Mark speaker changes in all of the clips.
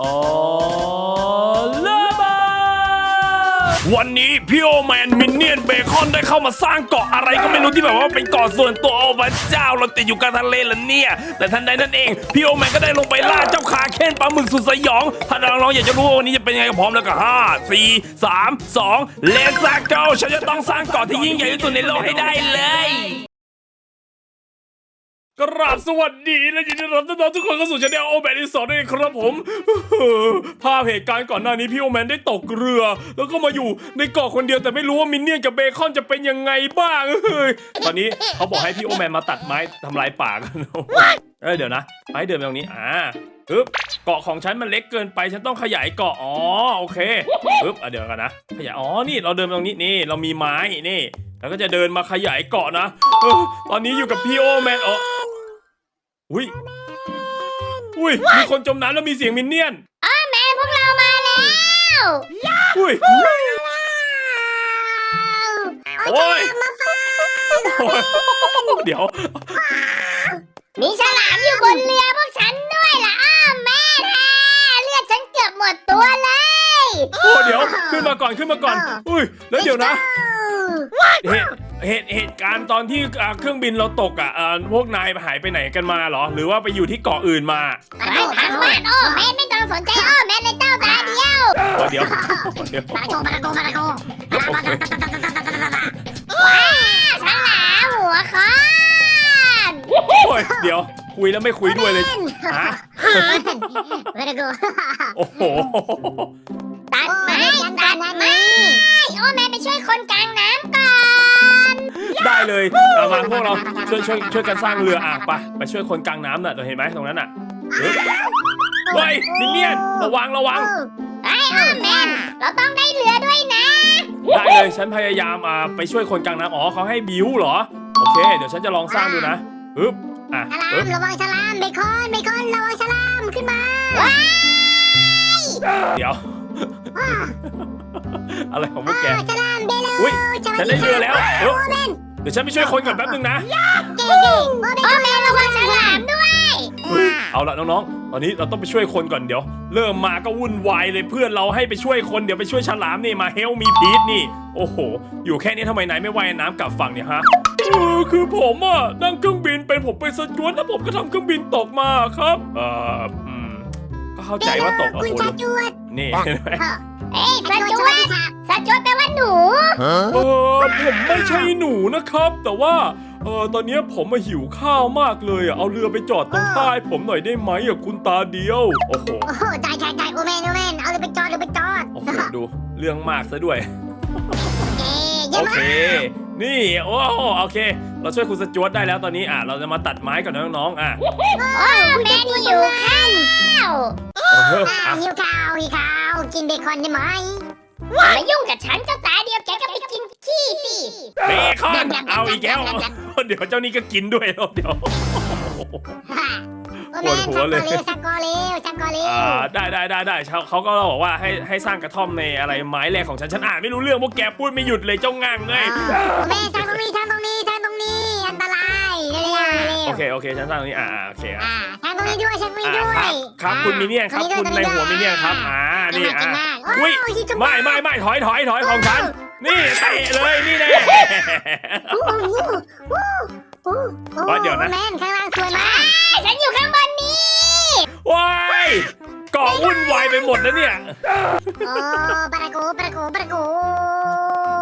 Speaker 1: ออเบาวันนี้พี่โอแมนมินเนี่ยนเบคอนได้เข้ามาสร้างเกาะอะไรก็ไม่รู้ที่แบบว่าเป็นเกาะส่วนตัวโอ้พระเจ้าเราติดอยู่กลางทะเลแล้วเนี่ย แต่ทันใดนั่นเองพี่โอแมนก็ได้ลงไปล่าเจ้าขาเค้นปลาหมึกสุดสยอง ถ้าน้องๆอยากจะรู้ว่าวันนี้จะเป็นยังไงก็พร้อมแล้วก็ห้าสี่สามสองเลสซาโกฉันจะต้องสร้างเกาะที่ยิ่งใหญ่ที่สุดในโลกให้ได้เลย กราบสวัสดีและยินดีต้อนรับน้องๆทุกคนเข้าสู่ช anel โอแมนอีสอนด้วยครับผม ภาพเหตุการณ์ก่อนหน้านี้พี่โอแมนได้ตกเรือ แล้วก็มาอยู่ในเกาะคนเดียวแต่ไม่รู้ว่ามินเนี่ยนกับเบคอนจะเป็นยังไงบ้างเฮ้ยตอนนี้เขาบอกให้พี่โอแมนมาตัดไม้ทำลายป่ากันเอ้ยเดี๋ยวนะไม้เดินไปตรงนี้อ่าปึ๊บเกาะของฉันมันเล็กเกินไปฉันต้องขยายเกาะอ๋อโอเคปึ๊บอะเดี๋ยวกันนะขยายอ๋อนี่เราเดินไปตรงนี้นี่เรามีไม้นี่แล้วก็จะเดินมาขยายเกาะนะเออตอนนี้อยู่กับพี่โอแมนอ๋อ อุ้ยอุ้ยมีคนจมน้ำแล้วมีเสียงมินเนี่ยน
Speaker 2: แม่พวกเรามาแล้ว
Speaker 1: อุ้ยโอ้ยโอ้ยเดี๋ยว
Speaker 2: มีฉลามอยู่บนเรือพวกฉันด้วยล่ะอ้าวแม่แท้เลือดฉันเกือบหมดตัวเลย
Speaker 1: โอ้เดี๋ยวขึ้นมาก่อนขึ้นมาก่อน อุ้ยแล้วเดี๋ยวนะ เหตุเหตุเหตุการณ์ตอนที่อ่าเครื่องบินเราตกอะเอ่อพวกนายหายไปไหนกันมาเหรอ หรือว่าไปอยู่ที่เกาะอื่นมา
Speaker 2: ไปทางบ้านอ้อแม่ไม่ต้องสนใจอ้อแม่ในเจ้าตาเดียว
Speaker 1: โอ้เดี๋ยวเดี๋ยว
Speaker 2: บาโกบาโกบาโกว้าฉลามหัวคอน
Speaker 1: โอ้ยเดี๋ยวคุยแล้วไม่คุยด้วยเลยฮะ
Speaker 2: บาโก
Speaker 1: โอ้โห
Speaker 2: ตัด ไม้ตัดไม้โอ้แม่ไปช่วยคนกลางน้ำก่อน
Speaker 1: ได้เลยเอามาพวกเราช่วยช่วยช่วยกันสร้างเรืออ่างปะไปช่วยคนกลางน้ำน่ะเราเห็นไหมตรงนั้นน่ะเฮ้ยเฮ้ยมินเนี่ยนระวังระวัง
Speaker 2: ไอ้อ้อแม่เราต้องได้เรือด้วยนะ
Speaker 1: ได้เลยฉันพยายามอ่าไปช่วยคนกลางน้ำอ๋อเขาให้บิวเหรอโอเค เดี๋ยวฉันจะลองสร้างดูนะปึ๊บอะ
Speaker 2: ฉลา
Speaker 1: ปึ๊
Speaker 2: ม
Speaker 1: บ
Speaker 2: ระวังฉลามเบคอนเบคอนระวังฉลามขึ้นมา
Speaker 1: เดี๋ยว อะไรของพวกแก
Speaker 2: ฉลามเบล
Speaker 1: อุ้ยฉันได้เรือแล้วเอ้าเดี๋ยวฉันไปช่วยคนก่อนแป๊บนึงนะ
Speaker 2: เก่งโอ้แม่ระวังฉลามด้วย
Speaker 1: เฮ้ยเอาละน้องๆ ตอนนี้เราต้องไปช่วยคนก่อนเดี๋ยว เริ่มมาก็วุ่นวายเลยเพื่อนเราให้ไปช่วยคนเดี๋ยวไปช่วยฉลามนี่มาเฮลมีพีทนี่ โอ้โห อยู่แค่นี้ทำไมนายไม่ว่ายน้ำกลับฝั่งเนี่ยฮะเออคือผมอะนั่งเครื่องบินเป็นผมไปสจวตแล้วผมก็ทำเครื่องบินตกมาครับ เอออืมก็เข้าใจว่าตกอะ
Speaker 2: คุณ
Speaker 1: โอ้
Speaker 2: ชา
Speaker 1: โห
Speaker 2: จวด
Speaker 1: นี่เห็นไหม
Speaker 2: เอ้ยสจวดสจวดแปลว่าหนู
Speaker 1: เออผมไม่ใช่หนูนะครับ แต่ว่าเออตอนนี้ผมมาหิวข้าวมากเลยอะเอาเรือไปจอดตรงท่าให้ผมหน่อยได้ไหมอะคุณตาเดียวโอ้โห
Speaker 2: โอ้โหใจใจใจโอแมนโอแมนเอาเลยไปจอดเลยไปจอด
Speaker 1: โอ้โหดูเรื่องมากซะด้วย
Speaker 2: เอ้ยเยี่ย
Speaker 1: โอ
Speaker 2: ม
Speaker 1: เค นี่ โอ้โอเค เราช่วยคุณสจวตได้แล้วตอนนี้อะเราจะมาตัดไม้กับน้องๆอะ
Speaker 2: โอ้แม่นี่อยู่ข้าง ข้าว
Speaker 1: เออ
Speaker 2: อะ
Speaker 1: อะ
Speaker 2: หิวข้าวหิวข้าวกินเบคอนได้ไหมอย่ามายุ่งกับฉันเจ้าตาเดียวแกก็ไปกินขี้สิ
Speaker 1: เบคอนเอาอีกแล้วเดี๋ยวเจ้านี่ก็กินด้วยเดี๋ยว
Speaker 2: โอแมน
Speaker 1: ปวดหัวเลย
Speaker 2: สักกอเลวสักกอเลว
Speaker 1: อ่าได้ได้ได้ได้เขาเขาก็บอกว่าให้ให้สร้างกระท่อมในอะไรไม้แรกของฉันฉันอ่านไม่รู้เรื่องพวกแกพูดไม่หยุดเลยเจ้างั่งเลย
Speaker 2: โอแมนทางตรงนี้ทางตรงนี้ทางตรงนี้อันตรายเร็วๆเร็ว
Speaker 1: โอเคโอเคฉันสร้างตรงนี้อ่าโอเคอะ
Speaker 2: อ่าทาง ตรงนี้ด้วยทางตรงนี้
Speaker 1: อ่า
Speaker 2: ด้วย
Speaker 1: ครับครับคุณมิเนียนครับ คุณในหัวมิเนียนครับอ่านี่อะอุ้ยไม่ไม่ไม่ถอยถอยถอยของฉัน นี่เตะเลยนี่แน่
Speaker 2: โอ้โหโอ้โห
Speaker 1: ว่าเดี๋ยวนะ
Speaker 2: แมนข้างล่างสวยมากฉันอยู่ข้างบนนี้
Speaker 1: ว้ายเกาะวุ่นวายไปหมดแล้วเนี่ย
Speaker 2: โอ้ปาราโกปาราโกปาราโก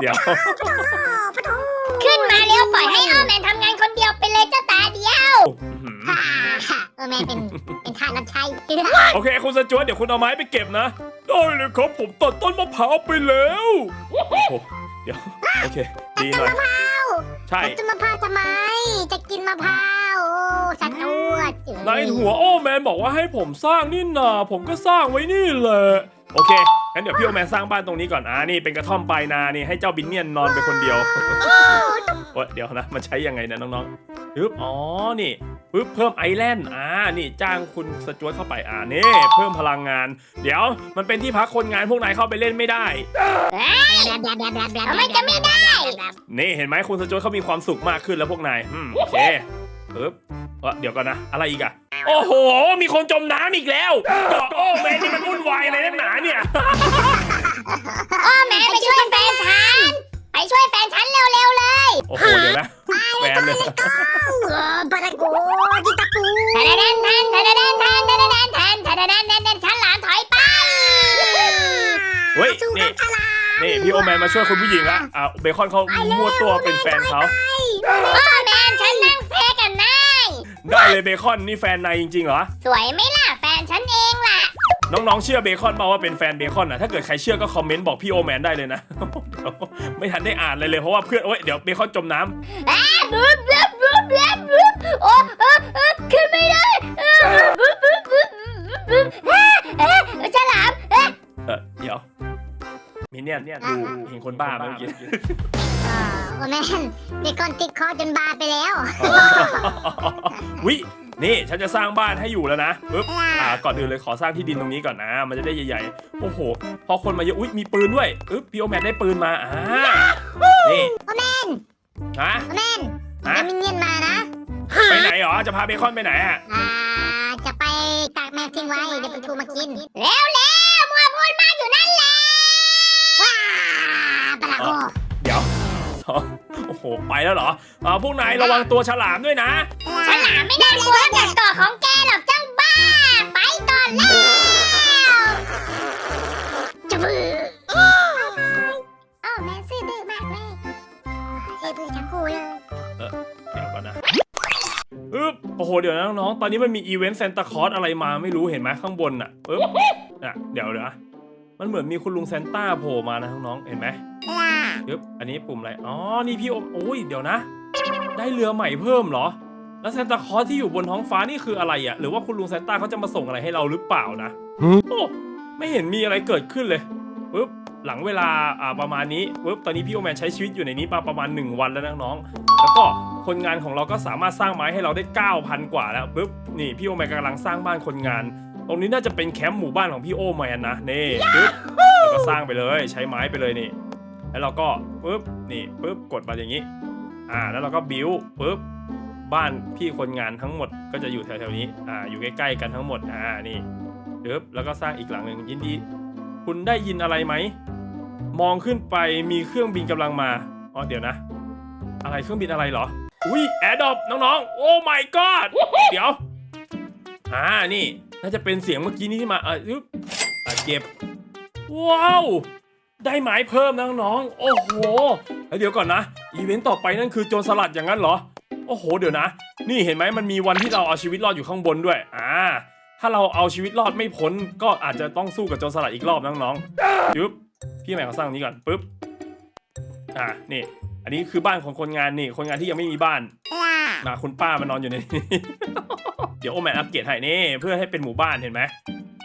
Speaker 1: เดี๋ยว
Speaker 2: ขึ้นมาเร็วปล่อยให้อ้อแมนทำงานคนเดียวไปเลยเจ้าตาเดียว
Speaker 1: อื้อหือ
Speaker 2: เออแมนเป็นเป็นข้ารับใช้
Speaker 1: โอเคคุณสจวตเดี๋ยวคุณเอาไม้ไปเก็บนะ ได้เลยครับผมตัดต้นมะพร้าวไปแล้วโอ้โหเดี๋ยวโอเค ดีหน่อย ใช่
Speaker 2: จะมะพร้าวทำไม จะกินมะพร้าวโอ้สัตว์อ้วน
Speaker 1: ในหัวโอ้แมนบอกว่าให้ผมสร้างนี่นาผมก็สร้างไว้นี่แหละ โอเค งั้นเดี๋ยวพี่โอแมนสร้างบ้านตรงนี้ก่อนอ่านี่เป็นกระท่อมปลายนานี่ให้เจ้าบินเนียนนอนไปคนเดียวโอ๊ยเดี๋ยวนะมันใช้ยังไงนะน้องๆปึ๊บอ๋อนี่ปึ๊บเพิ่มไอแลนด์อ่านี่จ้างคุณสจวตเข้าไปอ่านี่เพิ่มพลังงาน เดี๋ยวมันเป็นที่พักคนงานพวกนายเข้าไปเล่นไม่ได้
Speaker 2: ทำไมจะไม่ได้
Speaker 1: นี่เห็นไหมคุณสจวตเขามีความสุขมากขึ้นแล้วพวกนายอืมโอเคปึ๊บ เออเดี๋ยวก่อนนะ อะไรอีกอะโอ้โห มีคนจมน้ำอีกแล้วเกาะโอ้แมนนี่มันวุ่นายอะไรนักหนาเนี่ย
Speaker 2: โอ้แม่ไปช่วยแฟนฉัน ไปช่วยแฟนฉันเร็วๆเลย
Speaker 1: โอ้โห เดี๋ยวนะแฟนเลย
Speaker 3: เออปะตะโกกิตาปู
Speaker 2: แทนแทนแทนแทนแทนแทนแทนแทนแทนแทนแทนแทนแทนฉันหลานถอยไป
Speaker 1: เฮ้ย
Speaker 3: สู้กั
Speaker 1: นี่
Speaker 3: บฉลาม
Speaker 1: นี่พี่โอแมนมาช่วยคุณผู้หญิงละอะเบคอนเขามั่วตัวเป็นแฟนเขา
Speaker 2: โอ้
Speaker 1: ได้เลยเบคอนนี่แฟนนายจริงๆเหรอ
Speaker 2: สวยไหมล่ะ แฟนฉันเองล่ะ
Speaker 1: น้องๆเชื่อเบคอนมาว่าเป็นแฟนเบคอนนะถ้าเกิดใครเชื่อก็คอมเมนต์บอกพี่โอแมนได้เลยนะเดี๋ยวไม่ทันได้อ่านเลยเลยเพราะว่าเพื่อนโอ้ยเดี๋ยวเบคอนจมน้ำ
Speaker 2: อ้าบึ๊บบึ๊บบึ๊บบึ๊บบึ๊บโอ้เออเออขึ้นไม่ได้เออบึ๊บบึ๊บบึ๊บบึ๊บ
Speaker 1: มินเนี่ยเนี่ยดูเห็นคนบ้าไหมเมื่อกี้
Speaker 3: เออโอแมนเด็กคนติดคอจนบาไปแล้ว
Speaker 1: วินี่ฉันจะสร้างบ้านให้อยู่แล้วนะปึ๊บอ่าก่อนอื่นเลยขอสร้างที่ดินตรงนี้ก่อนนะ มันจะได้ใหญ่ๆ โอ้โห พอคนมาเยอะอุ้ยมีปืนด้วยปึ๊บพี่โอแมนได้ปืนมาอ่านี่
Speaker 3: โอแมน
Speaker 1: ฮะ
Speaker 3: โอแมน
Speaker 1: ฮะ
Speaker 3: เดี๋ยวมินเนี่ยนมานะ
Speaker 1: ไปไหนหรอ จะพาเบคอนไปไหนอะ
Speaker 3: อ่าจะไปตากแมวทิ้งไว้เดี๋ยวเป็นทูมากิน
Speaker 2: เร็วเร็วมัวพูดมากอยู่นั่นแหละ
Speaker 3: ว้าปะตะโก
Speaker 1: เดี๋ยวโอ้โหไปแล้วเหรออ่าพวกนายระวังตัวฉลามด้วยนะ
Speaker 2: ฉลามไม่น่ากลัวจากเกาะของแกหรอกเจ้าบ้า ไปก่อนแล้วจะบื้อโอ้แม่ซื่อดื้อมากเลย
Speaker 3: เซ่พื้นทั้งคู่เลย
Speaker 1: เดี๋ยวก่อนนะอึ๊บโอ้โหเดี๋ยวนะน้องๆตอนนี้มันมีอีเวนต์ซานตาคลอสอะไรมาไม่รู้เห็นไหมข้างบนน่ะอึ๊บอะเดี๋ยวเดี๋ยวนะ มันเหมือนมีคุณลุงซานต้าโผล่มานะน้องๆเห็นไหมอึ๊บอันนี้ปุ่มอะไร อ๋อ นี่พี่โอมโอ้ย เดี๋ยวนะ ได้เรือใหม่เพิ่มเหรอ แล้วซานตาคลอสที่อยู่บนท้องฟ้านี่คืออะไรอะ หรือว่าคุณลุงซานต้าเขาจะมาส่งอะไรให้เราหรือเปล่านะ โอ้ไม่เห็นมีอะไรเกิดขึ้นเลยปึ๊บ หลังเวลาอ่าประมาณนี้ปึ๊บ ตอนนี้พี่โอแมนใช้ชีวิตอยู่ในนี้มาประมาณ 1 วันแล้วนะน้องแล้วก็คนงานของเราก็สามารถสร้างไม้ให้เราได้ 9,000 กว่าแล้วปึ๊บ นี่พี่โอแมนกำลังสร้างบ้านคนงาน ตรงนี้น่าจะเป็นแคมป์หมู่บ้านของพี่โอแมนนะนี่ปึ๊บแล้วก็สร้างไปเลยใช้ไม้ไปเลยนี่ แล้วเราก็ปึ๊บนี่ปึ๊บกดมาอย่างนี้ อ่าแล้วเราก็บิวปึ๊บบ้านพี่คนงานทั้งหมดก็จะอยู่แถวๆนี้อ่าอยู่ใกล้ๆกันทั้งหมดอ่านี่ปึ๊บแล้วก็สร้างอีกหลังหนึ่งยินดี คุณได้ยินอะไรไหมมองขึ้นไปมีเครื่องบินกำลังมาอ๋อเดี๋ยวนะ อะไรเครื่องบินอะไรเหรออุ้ยแอร์ดอปน้องๆ โอ้ my god เดี๋ยวอ่านี่ น่าจะเป็นเสียงเมื่อกี้นี้ที่มาอะยึบอะเก็บ ว้าว ได้ไม้เพิ่มนะน้องๆโอ้โหแล้วเดี๋ยวก่อนนะ อีเวนต์ต่อไปนั่นคือโจรสลัดอย่างนั้นเหรอ โอ้โห เดี๋ยวนะ นี่เห็นไหมมันมีวันที่เราเอาชีวิตรอดอยู่ข้างบนด้วย อ่า ถ้าเราเอาชีวิตรอดไม่พ้น ก็อาจจะต้องสู้กับโจรสลัดอีกรอบน้องๆยึบพี่แม่ขอสร้างตรงนี้ก่อนปึ๊บ อ่า นี่ อันนี้คือบ้านของคนงานนี่ คนงานที่ยังไม่มีบ้าน มาคุณป้ามานอนอยู่ในนี้ เดี๋ยวโอแมนอัปเกรดให้นี่เพื่อให้เป็นหมู่บ้านเห็นไหม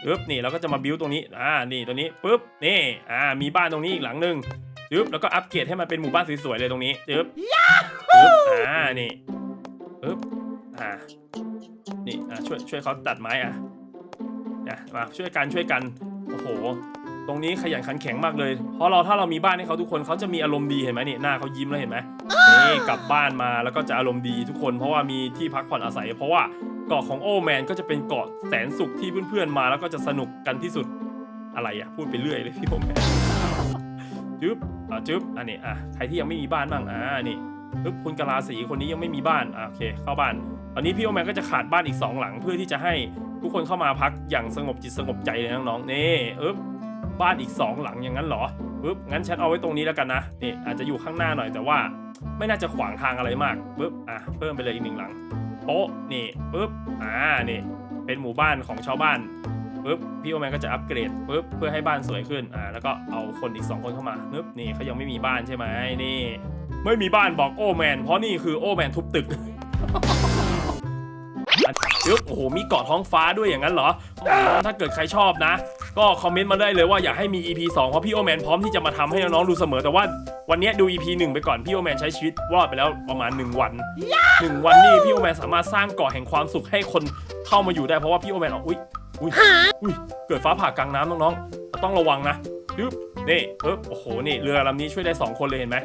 Speaker 1: ปึ๊บนี่เราก็จะมาบิวตรงนี้อ่านี่ตัวนี้ปึ๊บนี่อ่ามีบ้านตรงนี้อีกหลังหนึ่งปึ๊บแล้วก็อัปเกรดให้มันเป็นหมู่บ้านสวยๆเลยตรงนี้ปึ๊บปึ๊บอ่านี่ปึ๊บอ่านี่อ่าช่วยช่วยเขาตัดไม้อะนะมาช่วยกันช่วยกันโอ้โห ตรงนี้ขยันขันแข็งมากเลย เพราะเราถ้าเรามีบ้านให้เขาทุกคนเขาจะมีอารมณ์ดีเห็นไหมนี่หน้าเขายิ้มแล้วเห็นไหมนี่กลับบ้านมาแล้วก็จะอารมณ์ดีทุกคน เพราะว่ามีที่พักผ่อนอาศัย เพราะว่าเกาะของโอแมนก็จะเป็นเกาะแสนสุขที่เพื่อนๆมาแล้วก็จะสนุกกันที่สุดอะไรอะพูดไปเรื่อยเลยพี่โอแมนจึ๊บอะจึ๊บอันนี้อะใครที่ยังไม่มีบ้านบ้างอ่านี่ปึ๊บคุณกะลาสีคนนี้ยังไม่มีบ้านอะโอเค เข้าบ้านตอนนี้พี่โอแมนก็จะขาดบ้านอีกสองหลังเพื่อที่จะให้ทุกคนเข้ามาพักอย่างสงบจิตสงบใจเลยน้องๆนี่อึ๊บ บ้านอีกสองหลังอย่างนั้นเหรอปึ๊บงั้นฉันเอาไว้ตรงนี้แล้วกันนะนี่อาจจะอยู่ข้างหน้าหน่อยแต่ว่าไม่น่าจะขวางทางอะไรมากปึ๊บอะเพิ่มไปเลยอีกหนึ่งหลังโป๊ะนี่ปึ๊บอ่านี่เป็นหมู่บ้านของชาวบ้านปึ๊บพี่โอแมนก็จะอัปเกรดปึ๊บเพื่อให้บ้านสวยขึ้นอ่าแล้วก็เอาคนอีกสองคนเข้ามาปึ๊บนี่เขายังไม่มีบ้านใช่ไหมนี่ ไม่มีบ้านบอกโอแมนเพราะนี่คือโอแมนทุบตึกปึ๊บโอ้โหมีเกาะท้องฟ้าด้วยอย่างนั้นเหรออถ้าเกิดใครชอบนะ ก็คอมเมนต์มาได้เลยว่าอยากให้มี EP 2 เพราะพี่โอแมนพร้อมที่จะมาทำให้น้องๆดูเสมอ แต่ว่าวันนี้ดู EP 1 ไปก่อน พี่โอแมนใช้ชีวิตรอดไปแล้วประมาณ 1 วัน 1 วันนี่พี่โอแมนสามารถสร้างเกาะแห่งความสุขให้คนเข้ามาอยู่ได้เพราะว่าพี่โอแมนเอาอุ้ยอุ้ยอุ้ยเกิดฟ้าผ่ากลางน้ำน้องๆต้องระวังนะปึ๊บนี่ปึ๊บโอ้โหนี่เรือลำนี้ช่วยได้ 2 คนเลยเห็นไหม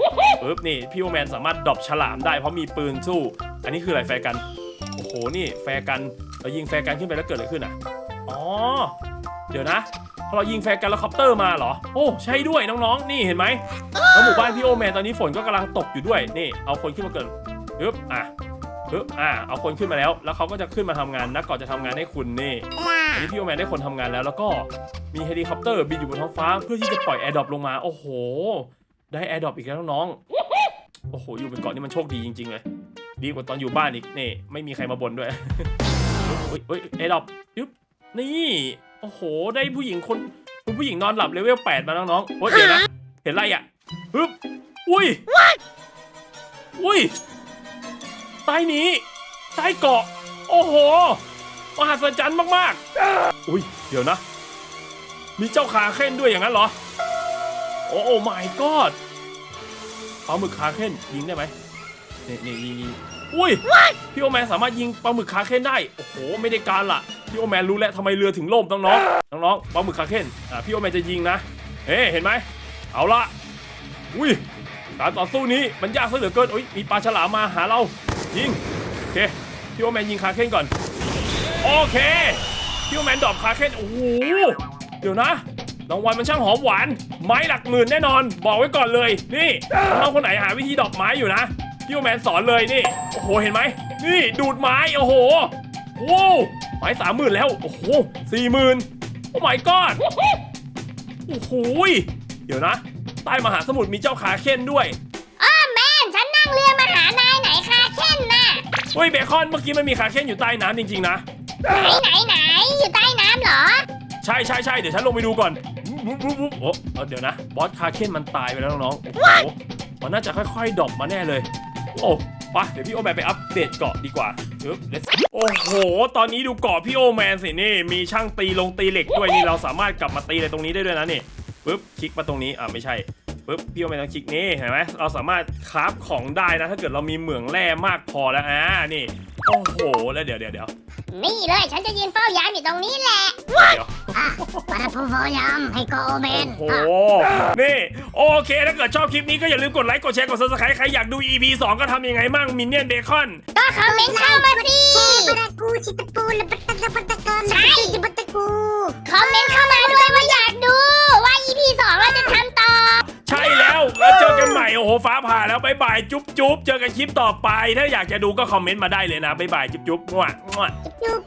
Speaker 1: ปึ๊บนี่พี่โอแมนสามารถดรอปฉลามได้เพราะมีปืนสู้ อันนี้คืออะไรแฟร์กันโอ้โหนี่แฟร์กันเรายิงแฟร์กันขึ้นไปแล้วเกิดอะไรขึ้นอะอ๋อ เดี๋ยวนะพอเรายิงแฟร์กันแล้วคอปเตอร์มาเหรอ โอ้ใช่ด้วยน้องๆ นี่เห็นไหมแล้วหมู่บ้านพี่โอแมนตอนนี้ฝนก็กำลังตกอยู่ด้วย นี่เอาคนขึ้นมาเกินปึ๊บอะปึ๊บอะเอาคนขึ้นมาแล้ว แล้วเขาก็จะขึ้นมาทำงานนักก่อนจะทำงานให้คุณนี่อันนี้พี่โอแมนได้คนทำงานแล้ว แล้วก็มีเฮลิคอปเตอร์บินอยู่บนท้องฟ้า เพื่อที่จะปล่อยแอร์ดรอปลงมา โอ้โห ได้แอร์ดรอปอีกแล้วน้องๆ โอ้โห อยู่บนเกาะนี่มันโชคดีจริงๆเลย ดีกว่าตอนอยู่บ้านอีก นี่ ไม่มีใครมาบ่นด้วยเฮ้ยเฮ้ยแอร์ดรอปยึบนี่ โอ้โห ได้ผู้หญิงคนคุณผู้หญิงนอนหลับเลเวล8มาน้องๆโอ้ยเดี๋ยวนะเห็นไรอะฮึบอุ้ยอุ้ยใต้นี้ใต้เกาะ โอ้โหมหัศจรรย์มากๆ อุ้ยเดี๋ยวนะ มีเจ้าขาเค้นด้วยอย่างนั้นเหรอ โอ้โอ้ my god ปลาหมึกขาเค้นยิงได้ไหมนี่นี่ยิงยิง อุ้ยพี่โอแมนสามารถยิงปลาหมึกขาเค้นได้ โอ้โห ไม่ได้การละพี่โอแมนรู้แล้วทำไมเรือถึงล่มน้องๆน้องๆปลาหมึกขาเค้นอะพี่โอแมนจะยิงนะเฮ้เห็นไหมเอาละอุ้ยการต่อสู้นี้มันยากซะเหลือเกินอุ้ยมีปลาฉลามมาหาเรายิงโอเคพี่โอแมนยิงขาเค้นก่อนโอเคพี่โอแมนดรอปขาเค้นโอ้โหเดี๋ยวนะรางวัลมันช่างหอมหวาน ไม้หลักหมื่นแน่นอน บอกไว้ก่อนเลย นี่น้องคนไหนหาวิธีดรอปไม้อยู่นะพี่โอแมนสอนเลยนี่ โอ้โห เห็นไหม นี่ดูดไม้ โอ้โหโอ้ไม้สามหมื่นแล้ว โอ้โหสี่หมื่นโอ้ my god โอ้โหยเดี๋ยวนะ ใต้มหาสมุทรมีเจ้าขาเค้นด้วย
Speaker 2: อ้อแมนฉันนั่งเรือมาหานายไหนคาเช่นน่ะ
Speaker 1: เฮ้ยเบคอนเมื่อกี้มันมีขาเค้นอยู่ใต้น้ำจริงๆนะ
Speaker 2: ไหนไหนไหนอยู่ใต้น้ำเหรอ
Speaker 1: ใช่ใช่ใช่เดี๋ยวฉันลงไปดูก่อนวุ๊บวุ๊บวุ๊บโอ้เออเดี๋ยวนะ บอสคาเคนมันตายไปแล้วน้องๆโอ้โหมันน่าจะค่อยๆดรอปมาแน่เลย โอ้ไปะเดี๋ยวพี่โอแมนไปอัปเดตเกาะดีกว่าปึ๊บ let's โอ้โห ตอนนี้ดูเกาะพี่โอแมนสินี่ มีช่างตีลงตีเหล็กด้วยนี่เราสามารถกลับมาตีอะไรตรงนี้ได้ด้วยนะนี่ปึ๊บคลิกมาตรงนี้อ่าไม่ใช่ปึ๊บพี่โอแมนต้องคลิกนี่เห็นไหมเราสามารถคราฟของได้นะ ถ้าเกิดเรามีเหมืองแร่มากพอแล้วอ่านี่ โอ้โห แล้วเดี๋ยวเดี๋ยวเดี๋ยว
Speaker 2: นี่เลยฉันจะยืนเฝ้ายามอยู่ตรงนี้แหละ
Speaker 1: เดี๋ยว
Speaker 3: อะมาผู้ฟอยามให้โกโอเมน
Speaker 1: โอ้โห นี่ โอเค ถ้าเกิดชอบคลิปนี้ก็อย่าลืมกดไลค์ กดแชร์ กด subscribe ใครอยากดู EP 2 ก็ทำยังไงมั่งมินเนี่ยนเบคอน
Speaker 2: ก็คอมเมนต์เข้ามาสิ
Speaker 3: ปะตะกูชิตะปูละปะตะกะปะตะกันจิปะตะกู
Speaker 2: คอมเมนต์เข้ามาด้วยว่าอยากดูว่า EP 2เราจะทำต่อ
Speaker 1: ใช่แล้วแล้วเจอกันใหม่โอ้โหฟ้าผ่าแล้วบายบายจุ๊บจุ๊บเจอกันคลิปต่อไป ถ้าอยากจะดูก็คอมเมนต์มาได้เลยนะบายบายจุ๊บจุ๊บมั่วมั่ว
Speaker 3: จุ๊บ